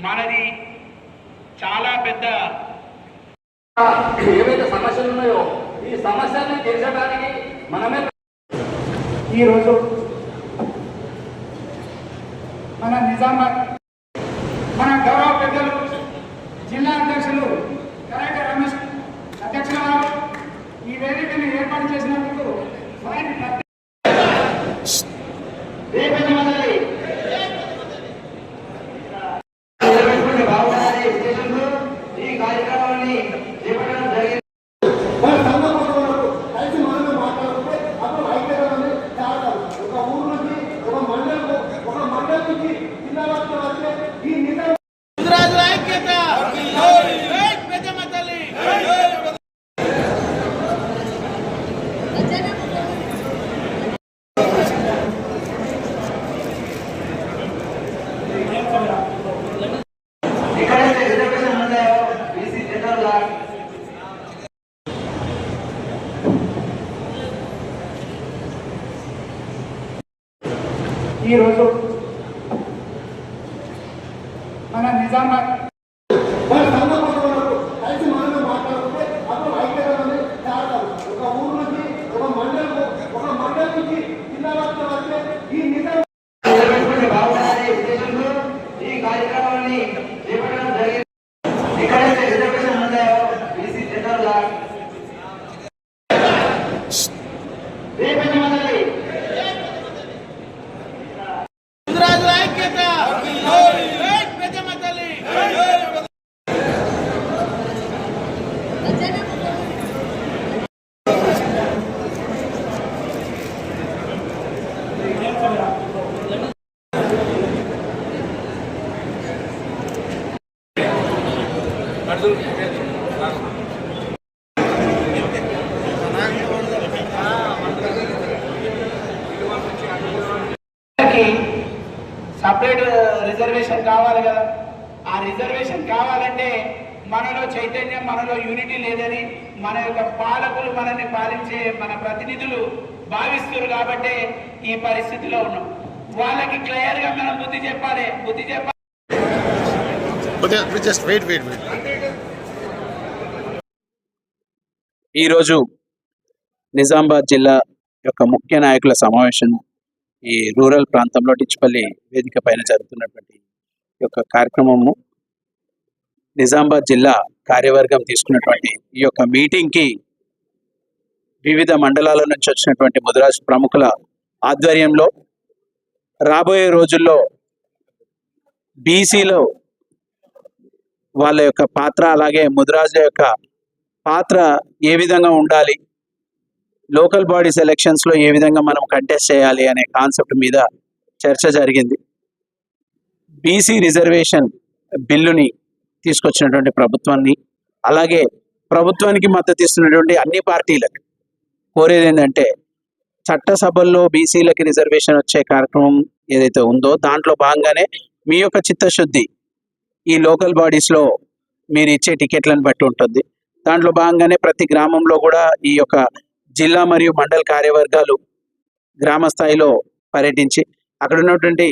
మనది చాలా పెద్ద ఏవైతే సమస్యలు ఉన్నాయో ఈ సమస్యల్ని తీర్చడానికి మనమే ఈరోజు మన నిజామాబాద్ మన గౌరవ పెద్దలు జిల్లా అధ్యక్షులు కరెక్ట్ రమేష్ అధ్యక్షుల ఈ వేదికను ఏర్పాటు చేసినందుకు వారిని ప్రత్యేక రేపటి మొదలు నిలబెట్టుకుంటే బాగుండాలనే ఉద్దేశంతో ఈ కార్యక్రమాన్ని చేపట్టడం జరిగింది మన సంఘం వరకు కలిసి మనమే మాట్లాడుకుంటే అప్పుడు ఐక్యత అనేది చాలా ఒక ఊరు నుంచి ఒక మండలం ఒక మండలం నుంచి జిల్లా వరకు వస్తే ఈ నిజం ఎక్కడైతే రిజర్వేషన్ ఉన్నాయో బీసీ జనరల్గా ఈరోజు మన నిజామాబాద్ మన సంఘం వరకు కలిసి మనమే మాట్లాడుకుంటే అప్పుడు ఐక్యత అనేది చాలా ఒక ఊరు నుంచి ఒక మండలం ఒక మండలం నుంచి జిల్లా వరకు వస్తే ఈ నిజం నిలబెట్టుకుంటే బాగుండాలనే ఉద్దేశంతో ఈ కార్యక్రమాన్ని చేపట్టడం జరిగింది ఎక్కడైతే రిజర్వేషన్ ఉన్నాయో బీసీ జనరల్గా రేపటి మొదలు సపరేట్ రిజర్వేషన్ కావాలి కదా ఆ రిజర్వేషన్ కావాలంటే మనలో చైతన్యం మనలో లేదని మన యొక్క పాలకులు మనల్ని పాలించే మన ప్రతినిధులు భావిస్తున్నారు కాబట్టి ఈ పరిస్థితిలో ఉన్నాం. వాళ్ళకి క్లియర్గా మనం బుద్ధి చెప్పాలి. బుద్ధి చెప్పాలి. ఈరోజు నిజామాబాద్ జిల్లా యొక్క ముఖ్య నాయకుల సమావేశం ఈ రూరల్ ప్రాంతంలో డిచ్పల్లి వేదిక పైన జరుగుతున్నటువంటి యొక్క కార్యక్రమము. నిజామాబాద్ జిల్లా కార్యవర్గం తీసుకున్నటువంటి ఈ యొక్క మీటింగ్కి వివిధ మండలాల నుంచి వచ్చినటువంటి ముదిరాజ్ ప్రముఖుల ఆధ్వర్యంలో రాబోయే రోజుల్లో బీసీలో వాళ్ళ యొక్క పాత్ర అలాగే ముదిరాజుల యొక్క పాత్ర ఏ విధంగా ఉండాలి? లోకల్ బాడీస్ ఎలక్షన్స్లో ఏ విధంగా మనం కంటెస్ట్ చేయాలి అనే కాన్సెప్ట్ మీద చర్చ జరిగింది. బీసీ రిజర్వేషన్ బిల్లుని తీసుకొచ్చినటువంటి ప్రభుత్వాన్ని. అలాగే ప్రభుత్వానికి మద్దతు ఇస్తున్నటువంటి అన్ని పార్టీలకు కోరేది ఏంటంటే చట్టసభల్లో బీసీలకి రిజర్వేషన్ వచ్చే కార్యక్రమం ఏదైతే ఉందో దాంట్లో భాగంగానే మీ యొక్క చిత్తశుద్ధి ఈ లోకల్ బాడీస్లో మీరు ఇచ్చే టికెట్లను బట్టి ఉంటుంది. దాంట్లో భాగంగానే ప్రతి గ్రామంలో కూడా ఈ యొక్క జిల్లా మరియు మండల కార్యవర్గాలు గ్రామ స్థాయిలో పర్యటించి అక్కడ ఉన్నటువంటి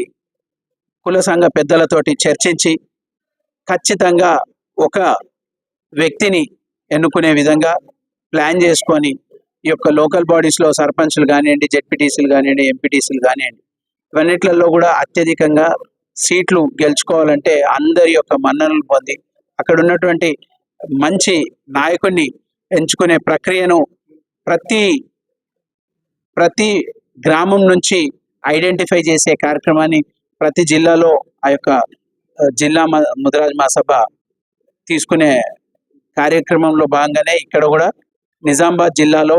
కుల సంఘ పెద్దలతోటి చర్చించి ఖచ్చితంగా ఒక వ్యక్తిని ఎన్నుకునే విధంగా ప్లాన్ చేసుకొని ఈ యొక్క లోకల్ బాడీస్లో సర్పంచ్లు కానివ్వండి జెడ్పీటీసీలు కానివ్వండి ఎంపీటీసీలు కానివ్వండి ఇవన్నిట్లలో కూడా అత్యధికంగా సీట్లు గెలుచుకోవాలంటే అందరి యొక్క మన్ననలు పొంది అక్కడ ఉన్నటువంటి మంచి నాయకుడిని ఎంచుకునే ప్రక్రియను ప్రతి ప్రతి గ్రామం నుంచి ఐడెంటిఫై చేసే కార్యక్రమాన్ని ప్రతి జిల్లాలో ఆ యొక్క జిల్లా మ- ముదిరాజ్ మహాసభ తీసుకునే కార్యక్రమంలో భాగంగానే ఇక్కడ కూడా నిజామాబాద్ జిల్లాలో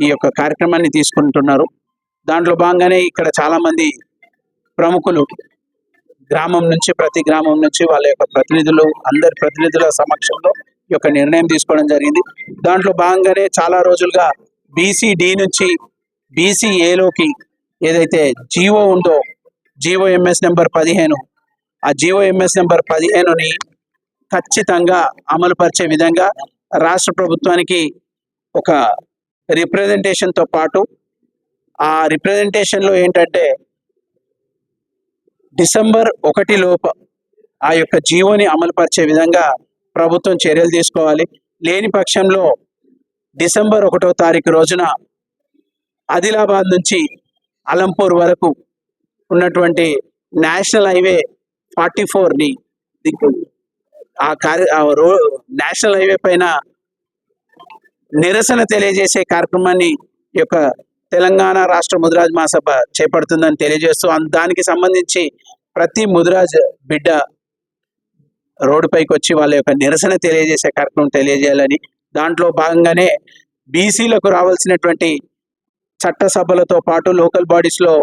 ఈ యొక్క కార్యక్రమాన్ని తీసుకుంటున్నారు. దాంట్లో భాగంగానే ఇక్కడ చాలా మంది ప్రముఖులు గ్రామం నుంచి ప్రతి గ్రామం నుంచి వాళ్ళ యొక్క ప్రతినిధులు అందరి ప్రతినిధుల సమక్షంలో ఈ యొక్క నిర్ణయం తీసుకోవడం జరిగింది. దాంట్లో భాగంగానే చాలా రోజులుగా బీసీ డి నుంచి బీసీ ఏలోకి ఏదైతే జీవో ఉందో జీవో ఎంఎస్ నెంబర్ పదిహేను ఆ జీవో ఎంఎస్ నెంబర్ పదిహేనుని ఖచ్చితంగా అమలు పరిచే విధంగా రాష్ట్ర ప్రభుత్వానికి ఒక రిప్రజెంటేషన్తో పాటు ఆ రిప్రజెంటేషన్లో ఏంటంటే డిసెంబర్ ఒకటి లోప ఆ యొక్క జీవోని అమలుపరిచే విధంగా ప్రభుత్వం చర్యలు తీసుకోవాలి. లేని పక్షంలో డిసెంబర్ ఒకటో తారీఖు రోజున ఆదిలాబాద్ నుంచి అలంపూర్ వరకు ఉన్నటువంటి నేషనల్ హైవే ఫార్టీ ఫోర్ని ఆ కార్య రో నేషనల్ హైవే పైన నిరసన తెలియజేసే కార్యక్రమాన్ని యొక్క తెలంగాణ రాష్ట్ర ముదిరాజ్ మహాసభ చేపడుతుందని తెలియజేస్తూ దానికి సంబంధించి ప్రతి ముదిరాజ్ బిడ్డ రోడ్డుపైకి వచ్చి వాళ్ళ యొక్క నిరసన తెలియజేసే కార్యక్రమం తెలియజేయాలని దాంట్లో భాగంగానే బీసీలకు రావాల్సినటువంటి చట్టసభలతో పాటు లోకల్ బాడీస్లో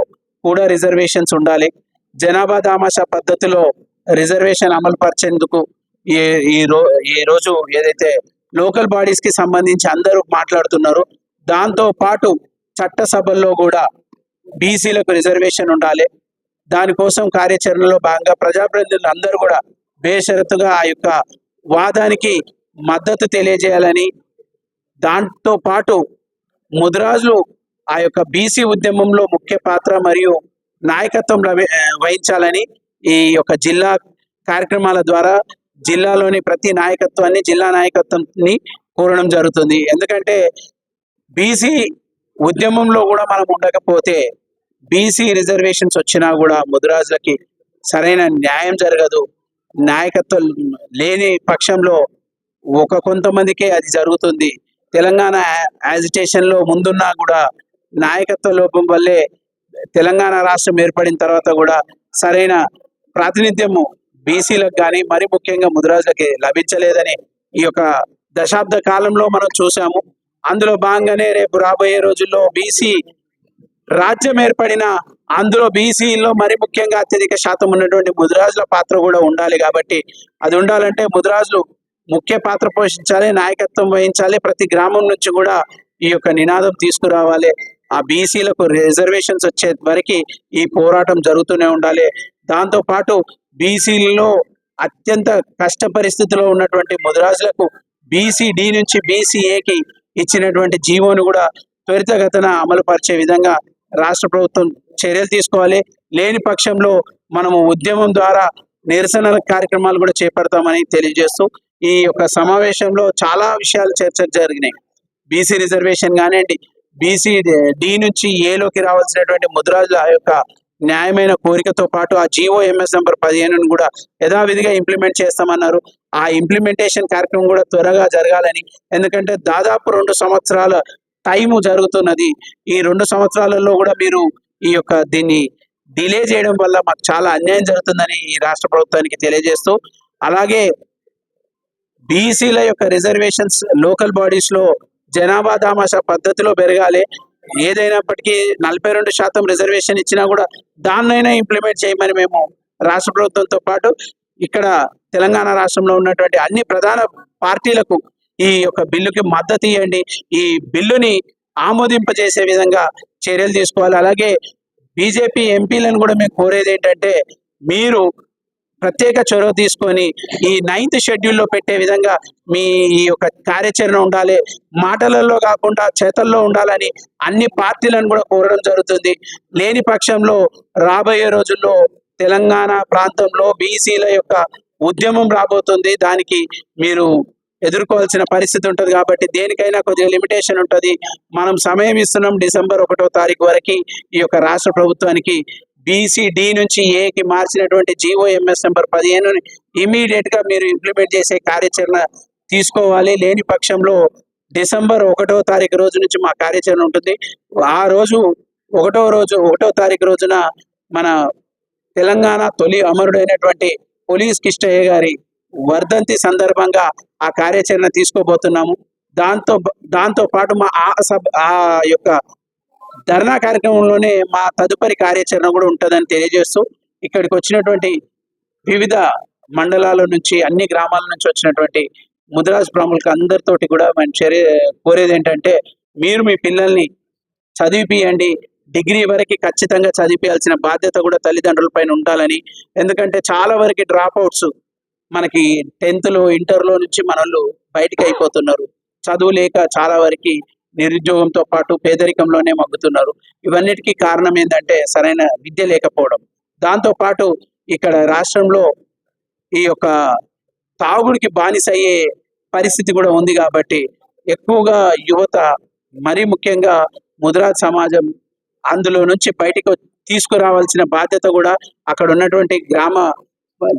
కూడా రిజర్వేషన్స్ ఉండాలి. జనాభా దామాషా పద్ధతిలో రిజర్వేషన్ అమలు పరిచేందుకు ఈ ఈ రో ఈ రోజు ఏదైతే లోకల్ బాడీస్కి సంబంధించి అందరూ మాట్లాడుతున్నారు దాంతో పాటు చట్టసభల్లో కూడా బీసీలకు రిజర్వేషన్ ఉండాలి. దానికోసం కార్యాచరణలో భాగంగా ప్రజాప్రతినిధులు అందరూ కూడా బేషరతుగా ఆ యొక్క వాదానికి మద్దతు తెలియజేయాలని దాంతో పాటు ముద్రాజులు ఆ యొక్క బీసీ ఉద్యమంలో ముఖ్య పాత్ర మరియు నాయకత్వం వహించాలని ఈ యొక్క జిల్లా కార్యక్రమాల ద్వారా జిల్లాలోని ప్రతి నాయకత్వాన్ని జిల్లా నాయకత్వాన్ని కోరడం జరుగుతుంది. ఎందుకంటే బీసీ ఉద్యమంలో కూడా మనం ఉండకపోతే బీసీ రిజర్వేషన్స్ వచ్చినా కూడా ముదిరాజులకి సరైన న్యాయం జరగదు. నాయకత్వం లేని పక్షంలో ఒక కొంతమందికే అది జరుగుతుంది. తెలంగాణ యాజిటేషన్లో ముందున్నా కూడా నాయకత్వ లోపం వల్లే తెలంగాణ రాష్ట్రం ఏర్పడిన తర్వాత కూడా సరైన ప్రాతినిధ్యము బీసీలకు కానీ మరి ముఖ్యంగా ముదిరాజులకి లభించలేదని ఈ యొక్క దశాబ్ద కాలంలో మనం చూసాము అందులో భాగంగానే రేపు రాబోయే రోజుల్లో బీసీ రాజ్యం ఏర్పడిన అందులో బీసీలో మరి ముఖ్యంగా అత్యధిక శాతం ఉన్నటువంటి ముదిరాజుల పాత్ర కూడా ఉండాలి కాబట్టి అది ఉండాలంటే ముదిరాజులు ముఖ్య పాత్ర పోషించాలి నాయకత్వం వహించాలి. ప్రతి గ్రామం నుంచి కూడా ఈ యొక్క నినాదం తీసుకురావాలి. ఆ బీసీలకు రిజర్వేషన్స్ వచ్చే వరకు ఈ పోరాటం జరుగుతూనే ఉండాలి. దాంతో పాటు బీసీలలో అత్యంత కష్ట పరిస్థితిలో ఉన్నటువంటి ముదిరాజులకు బీసీడీ నుంచి బీసీఏకి ఇచ్చినటువంటి జీవోను కూడా త్వరితగతన అమలు పరిచే విధంగా రాష్ట్ర ప్రభుత్వం చర్యలు తీసుకోవాలి. లేని పక్షంలో మనము ఉద్యమం ద్వారా నిరసన కార్యక్రమాలు కూడా చేపడతామని తెలియజేస్తూ ఈ యొక్క సమావేశంలో చాలా విషయాలు చర్చ జరిగినాయి. బీసీ రిజర్వేషన్ కానివ్వండి బీసీ డి నుంచి ఏలోకి రావాల్సినటువంటి ముద్రాజుల యొక్క న్యాయమైన కోరికతో పాటు ఆ జీవో ఎంఎస్ నెంబర్ పదిహేనును కూడా యథావిధిగా ఇంప్లిమెంట్ చేస్తామన్నారు. ఆ ఇంప్లిమెంటేషన్ కార్యక్రమం కూడా త్వరగా జరగాలని. ఎందుకంటే దాదాపు రెండు సంవత్సరాల టైం జరుగుతున్నది. ఈ రెండు సంవత్సరాలలో కూడా మీరు ఈ యొక్క దీన్ని డిలే చేయడం వల్ల మాకు చాలా అన్యాయం జరుగుతుందని ఈ రాష్ట్ర ప్రభుత్వానికి తెలియజేస్తూ అలాగే బీసీల యొక్క రిజర్వేషన్స్ లోకల్ బాడీస్లో జనాభా దామాషా పద్ధతిలో పెరగాలి. ఏదైనప్పటికీ నలభై రెండు శాతం రిజర్వేషన్ ఇచ్చినా కూడా దాన్నైనా ఇంప్లిమెంట్ చేయమని మేము రాష్ట్ర ప్రభుత్వంతో పాటు ఇక్కడ తెలంగాణ రాష్ట్రంలో ఉన్నటువంటి అన్ని ప్రధాన పార్టీలకు ఈ యొక్క బిల్లుకి మద్దతు ఇవ్వండి. ఈ బిల్లుని ఆమోదింపజేసే విధంగా చర్యలు తీసుకోవాలి. అలాగే బీజేపీ ఎంపీలను కూడా మేము కోరేది ఏంటంటే మీరు ప్రత్యేక చొరవ తీసుకొని ఈ నైన్త్ షెడ్యూల్లో పెట్టే విధంగా మీ ఈ యొక్క కార్యాచరణ ఉండాలి మాటలలో కాకుండా చేతల్లో ఉండాలని అన్ని పార్టీలను కూడా కోరడం జరుగుతుంది. లేని పక్షంలో రాబోయే రోజుల్లో తెలంగాణ ప్రాంతంలో బీసీల యొక్క ఉద్యమం రాబోతుంది. దానికి మీరు ఎదుర్కోవాల్సిన పరిస్థితి ఉంటుంది కాబట్టి దేనికైనా కొద్దిగా లిమిటేషన్ ఉంటుంది. మనం సమయం ఇస్తున్నాం డిసెంబర్ ఒకటో తారీఖు వరకు ఈ యొక్క రాష్ట్ర ప్రభుత్వానికి బీసీడీ నుంచి ఏకి మార్చినటువంటి జీఓఎంఎస్ నెంబర్ పదిహేను ఇమీడియట్గా మీరు ఇంప్లిమెంట్ చేసే కార్యాచరణ తీసుకోవాలి. లేని పక్షంలో డిసెంబర్ ఒకటో తారీఖు రోజు నుంచి మా కార్యాచరణ ఉంటుంది. ఆ రోజు ఒకటో రోజు ఒకటో తారీఖు రోజున మన తెలంగాణ తొలి అమరుడైనటువంటి పోలీస్ కిష్టయ్య గారి వర్ధంతి సందర్భంగా ఆ కార్యాచరణ తీసుకోబోతున్నాము. దాంతో దాంతో పాటు మా ఆ సభ ఆ యొక్క ధర్నా కార్యక్రమంలోనే మా తదుపరి కార్యాచరణ కూడా ఉంటుందని తెలియజేస్తూ ఇక్కడికి వచ్చినటువంటి వివిధ మండలాల నుంచి అన్ని గ్రామాల నుంచి వచ్చినటువంటి ముద్రాజ్ ప్రముఖులకు అందరితోటి కూడా మేము చర్య కోరేది ఏంటంటే మీరు మీ పిల్లల్ని చదివిపియండి. డిగ్రీ వరకు ఖచ్చితంగా చదివించాల్సిన బాధ్యత కూడా తల్లిదండ్రుల పైన ఉండాలని. ఎందుకంటే చాలా వరకు డ్రాప్ అవుట్స్ మనకి టెన్త్లో నుంచి మనల్ని బయటికి అయిపోతున్నారు. చదువు లేక చాలా వరకు నిరుద్యోగంతో పాటు పేదరికంలోనే మగ్గుతున్నారు. ఇవన్నిటికీ కారణం ఏంటంటే సరైన విద్య లేకపోవడం. దాంతో పాటు ఇక్కడ రాష్ట్రంలో ఈ యొక్క తాగుడికి బానిస అయ్యే పరిస్థితి కూడా ఉంది కాబట్టి ఎక్కువగా యువత మరీ ముఖ్యంగా ముద్రాజ్ సమాజం అందులో నుంచి బయటకు తీసుకురావాల్సిన బాధ్యత కూడా అక్కడ ఉన్నటువంటి గ్రామ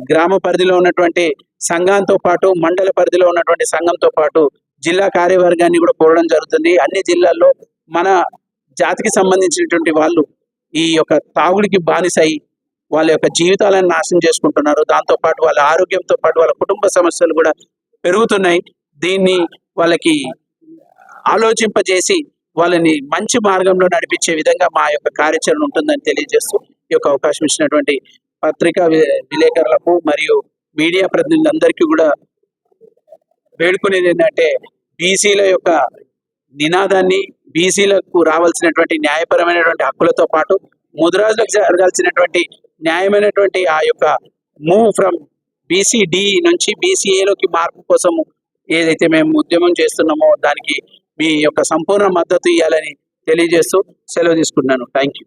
గ్రామ పరిధిలో ఉన్నటువంటి సంఘంతో పాటు మండల పరిధిలో ఉన్నటువంటి సంఘంతో పాటు జిల్లా కార్యవర్గాన్ని కూడా కోరడం జరుగుతుంది. అన్ని జిల్లాల్లో మన జాతికి సంబంధించినటువంటి వాళ్ళు ఈ యొక్క తాగుడికి బానిసై వాళ్ళ యొక్క జీవితాలను నాశనం చేసుకుంటున్నారు. దాంతో పాటు వాళ్ళ ఆరోగ్యంతో పాటు వాళ్ళ కుటుంబ సమస్యలు కూడా పెరుగుతున్నాయి. దీన్ని వాళ్ళకి ఆలోచింపజేసి వాళ్ళని మంచి మార్గంలో నడిపించే విధంగా మా యొక్క కార్యాచరణ ఉంటుందని తెలియజేస్తూ ఈ యొక్క అవకాశం ఇచ్చినటువంటి పత్రికా విలేకరులకు మరియు మీడియా ప్రతినిధులందరికీ కూడా వేడుకునేది ఏంటంటే బీసీల యొక్క నినాదాన్ని బీసీలకు రావాల్సినటువంటి న్యాయపరమైనటువంటి హక్కులతో పాటు ముదిరాజులకు జరగాల్సినటువంటి న్యాయమైనటువంటి ఆ యొక్క మూవ్ ఫ్రమ్ బీసీడి నుంచి బీసీఏలోకి మార్పు కోసము ఏదైతే మేము ఉద్యమం చేస్తున్నామో దానికి మీ యొక్క సంపూర్ణ మద్దతు ఇవ్వాలని తెలియజేస్తూ సెలవు తీసుకుంటున్నాను. Thank you